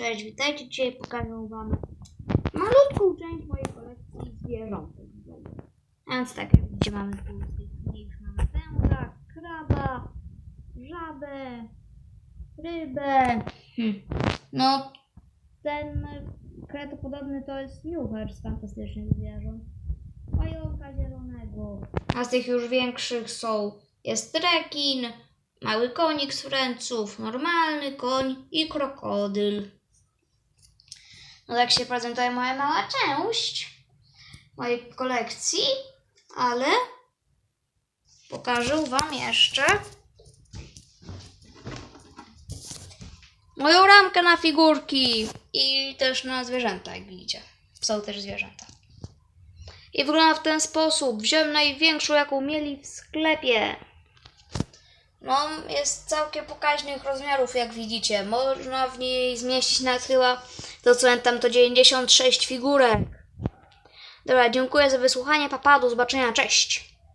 Cześć, witajcie. Dzisiaj pokażę Wam malutką część mojej kolekcji zwierzątek. A więc tak, jak widzicie mamy tu mniejszych mamy węża, kraba, żabę, rybę. Hm. No, ten kretopodobny to jest jucher z fantastycznych zwierząt. Pająka zielonego. A z tych już większych są jest rekin, mały konik z Franców, normalny koń i krokodyl. No tak się prezentuje moja mała część mojej kolekcji, ale pokażę Wam jeszcze moją ramkę na figurki i też na zwierzęta, jak widzicie. Są też zwierzęta. I wygląda w ten sposób. Wziąłem największą, jaką mieli w sklepie. No, jest całkiem pokaźnych rozmiarów, jak widzicie. Można w niej zmieścić nawet chyba, to co pamiętam, to 96 figurek. Dobra, dziękuję za wysłuchanie. Papa, do zobaczenia, cześć.